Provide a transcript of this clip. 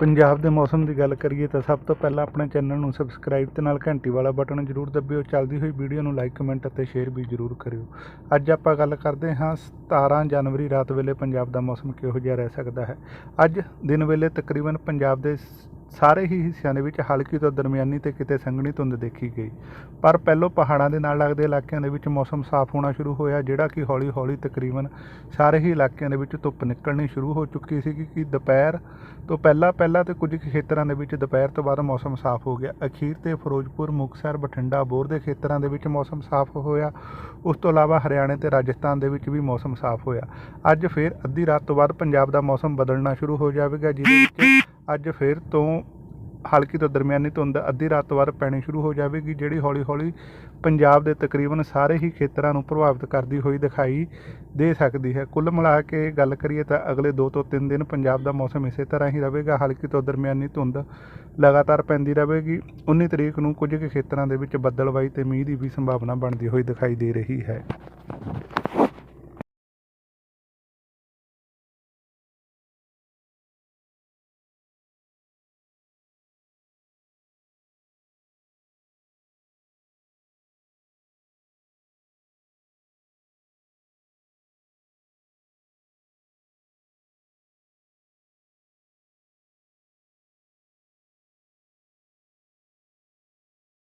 ਪੰਜਾਬ ਦੇ ਮੌਸਮ ਦੀ ਗੱਲ ਕਰੀਏ ਤਾਂ ਸਭ ਤੋਂ ਪਹਿਲਾਂ ਆਪਣੇ ਚੈਨਲ ਨੂੰ ਸਬਸਕ੍ਰਾਈਬ ਤੇ ਨਾਲ ਘੰਟੀ ਵਾਲਾ ਬਟਨ ਜ਼ਰੂਰ ਦਬਿਓ। ਚੱਲਦੀ ਹੋਈ ਵੀਡੀਓ ਨੂੰ ਲਾਈਕ, ਕਮੈਂਟ ਅਤੇ ਸ਼ੇਅਰ ਵੀ ਜ਼ਰੂਰ ਕਰਿਓ। ਅੱਜ ਆਪਾਂ ਗੱਲ ਕਰਦੇ ਹਾਂ 17 ਜਨਵਰੀ ਰਾਤ ਵੇਲੇ ਪੰਜਾਬ ਦਾ ਮੌਸਮ ਕਿਹੋ ਜਿਹਾ ਰਹਿ ਸਕਦਾ ਹੈ? ਅੱਜ ਦਿਨ ਵੇਲੇ ਤਕਰੀਬਨ ਪੰਜਾਬ ਦੇ ਸਾਰੇ ਹੀ ਹਿੱਸਿਆਂ ਦੇ ਵਿੱਚ ਹਲਕੀ ਤੋਂ ਦਰਮਿਆਨੀ ਤੇ ਕਿਤੇ ਸੰਘਣੀ ਧੁੰਦ ਦੇਖੀ ਗਈ। ਪਰ ਪਹਿਲੋਂ ਪਹਾੜਾਂ ਦੇ ਨਾਲ ਲੱਗਦੇ ਇਲਾਕਿਆਂ ਦੇ ਵਿੱਚ ਮੌਸਮ ਸਾਫ਼ ਹੋਣਾ ਸ਼ੁਰੂ ਹੋਇਆ, ਜਿਹੜਾ ਕਿ ਹੌਲੀ-ਹੌਲੀ ਤਕਰੀਬਨ ਸਾਰੇ ਹੀ ਇਲਾਕਿਆਂ ਦੇ ਵਿੱਚ ਧੁੱਪ ਨਿਕਲਣੀ ਸ਼ੁਰੂ ਹੋ ਚੁੱਕੀ ਸੀ ਕਿ ਦੁਪਹਿਰ ਤੋਂ ਪਹਿਲਾਂ ਪਹਿਲਾਂ ਤੇ ਕੁਝ ਕੁ ਖੇਤਰਾਂ ਦੇ ਵਿੱਚ ਦੁਪਹਿਰ ਤੋਂ ਬਾਅਦ ਮੌਸਮ ਸਾਫ਼ ਹੋ ਗਿਆ। ਅਖੀਰ ਤੇ ਫਿਰੋਜ਼ਪੁਰ, ਮੁਕਤਸਰ, ਬਠਿੰਡਾ ਬੋਰ ਦੇ ਖੇਤਰਾਂ ਦੇ ਵਿੱਚ ਮੌਸਮ ਸਾਫ਼ ਹੋਇਆ। ਉਸ ਤੋਂ ਇਲਾਵਾ ਹਰਿਆਣਾ ਤੇ ਰਾਜਸਥਾਨ ਦੇ ਵਿੱਚ ਵੀ ਮੌਸਮ ਸਾਫ਼ ਹੋਇਆ। ਅੱਜ ਫਿਰ ਅੱਧੀ ਰਾਤ ਤੋਂ ਬਾਅਦ ਪੰਜਾਬ ਦਾ ਮੌਸਮ ਬਦਲਣਾ ਸ਼ੁਰੂ ਹੋ ਜਾਵੇਗਾ, ਜਿਹਦੇ ਵਿੱਚ ਅੱਜ ਫਿਰ ਤੋਂ ਹਲਕੀ ਤੋਂ ਦਰਮਿਆਨੀ ਧੁੰਦ ਅੱਧੀ ਰਾਤ ਤੋਂ ਬਾਅਦ ਪੈਣੀ ਸ਼ੁਰੂ ਹੋ ਜਾਵੇਗੀ, ਜਿਹੜੀ ਹੌਲੀ-ਹੌਲੀ ਪੰਜਾਬ ਦੇ ਤਕਰੀਬਨ ਸਾਰੇ ਹੀ ਖੇਤਰਾਂ ਨੂੰ ਪ੍ਰਭਾਵਿਤ ਕਰਦੀ ਹੋਈ ਦਿਖਾਈ ਦੇ ਸਕਦੀ ਹੈ। ਕੁੱਲ ਮਿਲਾ ਕੇ ਗੱਲ ਕਰੀਏ ਤਾਂ ਅਗਲੇ 2 ਤੋਂ 3 ਦਿਨ ਪੰਜਾਬ ਦਾ ਮੌਸਮ ਇਸੇ ਤਰ੍ਹਾਂ ਹੀ ਰਹੇਗਾ, ਹਲਕੀ ਤੋਂ ਦਰਮਿਆਨੀ ਧੁੰਦ ਲਗਾਤਾਰ ਪੈਂਦੀ ਰਹੇਗੀ। 19 ਤਰੀਕ ਨੂੰ ਕੁਝ ਕੁ ਖੇਤਰਾਂ ਦੇ ਵਿੱਚ ਬੱਦਲਵਾਈ ਤੇ ਮੀਂਹ ਦੀ ਵੀ ਸੰਭਾਵਨਾ ਬਣਦੀ ਹੋਈ ਦਿਖਾਈ ਦੇ ਰਹੀ ਹੈ।